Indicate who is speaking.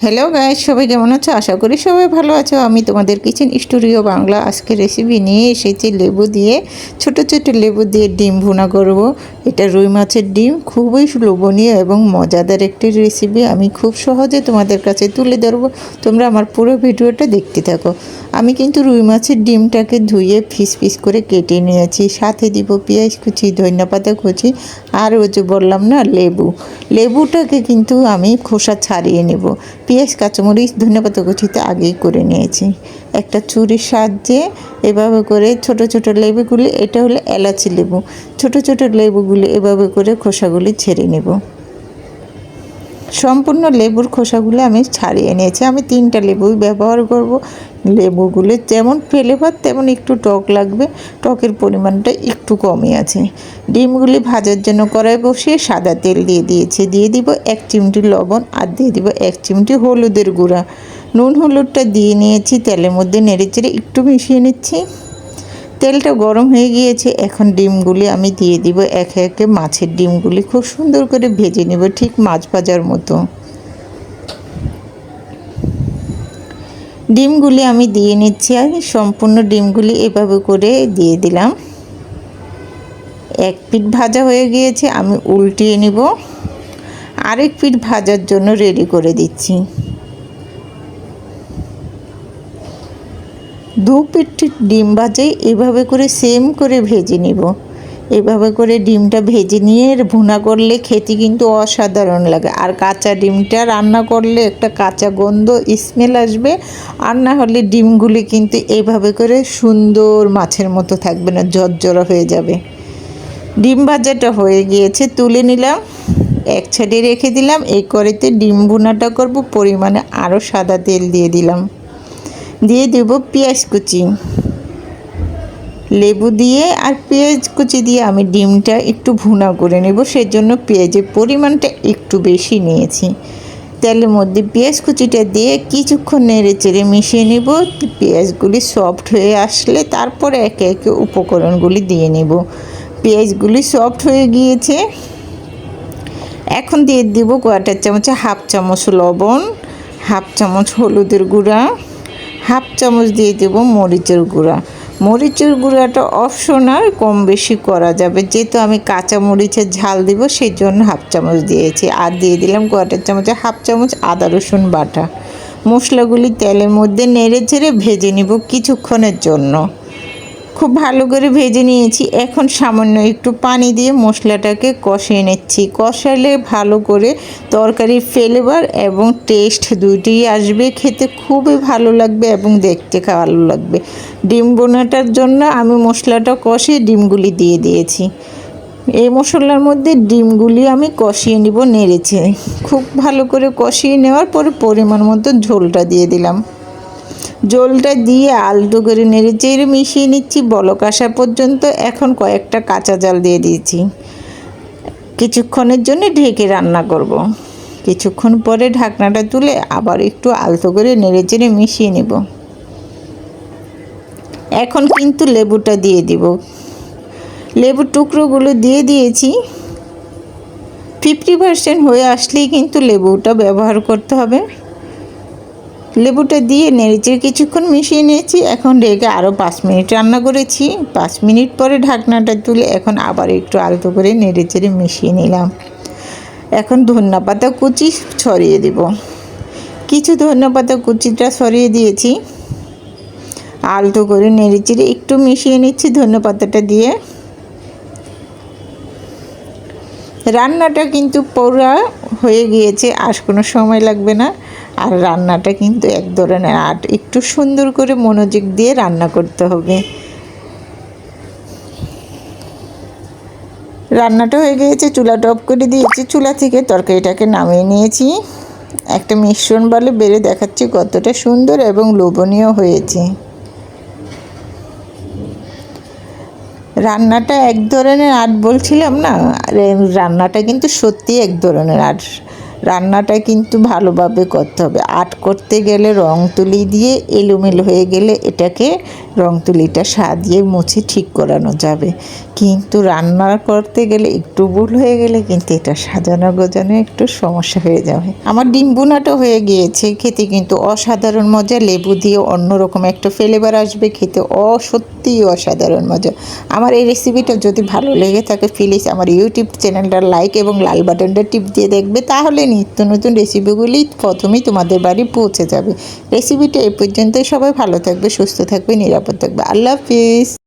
Speaker 1: Hello guys সবাই কেমন আছো? আশা করি সবাই ভালো আছো। আমি তোমাদের কিচেন স্টুডিও বাংলা আজকে রেসিপি নিয়ে এসেছি লেবু দিয়ে, ছোট ছোট লেবু দিয়ে ডিম ভুনা করব। এটা রুই মাছের ডিম, খুবই লোভনীয় এবং মজাদার একটি রেসিপি আমি খুব সহজে তোমাদের কাছে তুলে ধরবো। তোমরা আমার পুরো ভিডিওটা দেখতে থাকো। আমি কিন্তু রুই মাছের ডিমটাকে ধুয়ে ফিস ফিস করে কেটে নিয়েছি। সাথে দিব পেঁয়াজ কুচি ধনিয়া পাতা কুচি, আর ওই যে বললাম না, লেবু। লেবুটাকে কিন্তু আমি খোসা ছাড়িয়ে নেব। পেঁয়াজ, কাঁচামরিচ ধনেপাতা কুচিতে আগেই করে নিয়েছি। একটা ছুরির সাহায্যে এভাবে করে ছোট ছোট লেবুগুলি, এটা হলো এলাচি লেবু। ছোট ছোট লেবুগুলি এভাবে করে খোসাগুলি ছেড়ে নেব। সম্পূর্ণ লেবুর খোসাগুলো আমি ছাড়িয়ে নিয়েছি। আমি তিনটা লেবুই ব্যবহার করব। লেবুগুলো যেমন ফ্লেভার তেমন একটু টক লাগবে। টকের পরিমাণটা একটু কমই আছে। ডিমগুলি ভাজার জন্য কড়াই বসিয়ে সাদা তেল দিয়ে দিয়েছি। দিয়ে দিব এক চিমটি লবণ আর দিয়ে দিব এক চিমটি হলুদের গুঁড়া। নুন হলুদটা দিয়ে নিয়েছি। তেলের মধ্যে নেড়ে চেড়ে একটু মিশিয়ে নিচ্ছি। তেলটা গরম হয়ে গিয়েছে, এখন ডিমগুলি আমি দিয়ে দিব একে একে মাছের ডিমগুলি। খুব সুন্দর করে ভেজে নেব ঠিক মাছ ভাজার মতো। ডিমগুলি আমি দিয়ে নিচ্ছি আর সম্পূর্ণ ডিমগুলি এভাবে করে দিয়ে দিলাম। এক পিঠ ভাজা হয়ে গিয়েছে, আমি উল্টিয়ে নিব। আরেক পিঠ ভাজার জন্য রেডি করে দিচ্ছি। দু পিঠ ডিম ভাজে, এভাবে করে সেম করে ভেজে নিব। এভাবে করে ডিমটা ভেজে নিয়ে ভুনা করলে খেতে কিন্তু অসাধারণ লাগে। আর কাঁচা ডিমটা রান্না করলে একটা কাঁচা গন্ধ স্মেল আসবে। আর না হলে ডিমগুলি কিন্তু এভাবে করে সুন্দর মাছের মতো থাকবে না জর্জরা হয়ে যাবে। ডিম ভাজাটা হয়ে গিয়েছে, তুলে নিলাম। এক ছাড়ে রেখে দিলাম। এই করেতে ডিম ভুনাটা করব, পরিমাণে আরও সাদা তেল দিয়ে দিলাম। দিয়ে দেব পেঁয়াজ কুচি। লেবু দিয়ে আর পেঁয়াজ কুচি দিয়ে আমি ডিমটা একটু ভুনা করে নেব, সেজন্য পেঁয়াজের পরিমাণটা একটু বেশি নিয়েছি। তেলের মধ্যে পেঁয়াজ কুচিটা দিয়ে কিছুক্ষণ নেড়ে চেড়ে মিশিয়ে নেব। পেঁয়াজগুলি সফট হয়ে আসলে তারপরে একে একে উপকরণগুলি দিয়ে নেব। পেঁয়াজগুলি সফট হয়ে গিয়েছে। এখন দিয়ে দিব কয়টার চামচে হাফ চামচ লবণ, হাফ চামচ হলুদের গুঁড়া। হাফ চামচ দিয়ে দেব মরিচের গুঁড়া। মরিচের গুঁড়াটা অপশনাল কম বেশি করা যাবে। যেহেতু আমি কাঁচা মরিচের ঝাল দিব, সেই জন্য হাফ চামচ দিয়েছি। আর দিয়ে দিলাম কোয়াটার চামচে হাফ চামচ আদা, রসুন বাটা। মশলাগুলি তেলের মধ্যে নেড়ে ছেড়ে ভেজে নিব কিছুক্ষণের জন্য। খুব ভালো করে ভেজে নিয়েছি। এখন সামান্য একটু পানি দিয়ে মশলাটাকে কষিয়ে নিচ্ছি। কষালে ভালো করে তরকারির ফ্লেভার এবং টেস্ট দুইটিই আসবে। খেতে খুবই ভালো লাগবে এবং দেখতে ভালো লাগবে। ডিম বোনাটার জন্য আমি মশলাটা কষিয়ে ডিমগুলি দিয়ে দিয়েছি। এই মশলার মধ্যে ডিমগুলি আমি কষিয়ে নিব নেড়েছে খুব ভালো করে কষিয়ে নেওয়ার পরে পরিমাণ মতো ঝোলটা দিয়ে দিলাম। জলটা দিয়ে আলতো করে নেড়ে চেড়ে মিশিয়ে নিচ্ছি। বলক আসা পর্যন্ত এখন কয়েকটা কাঁচা জাল দিয়ে দিয়েছি। কিছুক্ষণের জন্য ঢেকে রান্না করব। কিছুক্ষণ পরে ঢাকনাটা তুলে আবার একটু আলতো করে নেড়ে চেড়ে মিশিয়ে নেব। এখন কিন্তু লেবুটা দিয়ে দিব। লেবুর টুকরোগুলো দিয়ে দিয়েছি। ফিফটি পার্সেন্ট হয়ে আসলেই কিন্তু লেবুটা ব্যবহার করতে হবে। লেবুটা দিয়ে নেড়েচে কিছুক্ষণ মিশিয়ে নিয়েছি। এখন রেখে আরও পাঁচ মিনিট রান্না করেছি। পাঁচ মিনিট পরে ঢাকনাটা তুলে এখন আবার একটু আলতো করে নেড়ে চেড়ে মিশিয়ে নিলাম। এখন ধন্যা পাতা কুচি ছড়িয়ে দেব। কিছু ধন্যা পাতা কুচিটা ছড়িয়ে দিয়েছি। আলতো করে নেড়ে চেড়ে একটু মিশিয়ে নিচ্ছি ধন্যা পাতাটা দিয়ে। রান্নাটা কিন্তু পুরা হয়ে গিয়েছে, আর কোনো সময় লাগবে না। আর রান্নাটা কিন্তু এক ধরনের আর্ট। একটু সুন্দর করে মনোযোগ দিয়ে রান্না করতে হবে। রান্নাটা হয়ে গিয়েছে চুলা টপ করে দিয়েছি। চুলা থেকে তরকারিটাকে নামিয়ে নিয়েছি। একটা মিশ্রণ বলে বেড়ে দেখাচ্ছি কতটা সুন্দর এবং লোভনীয় হয়েছে। রান্নাটা এক ধরনের আর্ট বলছিলাম না? রান্নাটা কিন্তু সত্যি এক ধরনের আর্ট। রান্নাটা কিন্তু ভালোভাবে করতে হবে। আট করতে গেলে রং তুলি দিয়ে এলোমেলো হয়ে গেলে এটাকে রং তুলিটা সাজিয়ে মুছে ঠিক করানো যাবে। কিন্তু রান্না করতে গেলে একটু ভুল হয়ে গেলে কিন্তু এটা সাজানো গোজানো একটু সমস্যা হয়ে যাবে। আমার ডিম বোনাটা হয়ে গিয়েছে, খেতে কিন্তু অসাধারণ মজা। লেবু দিয়ে অন্যরকম একটা ফ্লেভার আসবে, খেতে অসত্যিই অসাধারণ মজা। আমার এই রেসিপিটা যদি ভালো লেগে থাকে প্লিজ আমার ইউটিউব চ্যানেলটা লাইক এবং লাল বাটনটা টিপ দিয়ে দেখবে। তাহলে নিত্য নতুন রেসিপিগুলি প্রথমেই তোমাদের বাড়ি পৌঁছে যাবে। রেসিপিটা এ পর্যন্ত সবাই ভালো থাকবে, সুস্থ থাকবে, নিরাপদ থাকবে। আল্লাহ হাফিজ।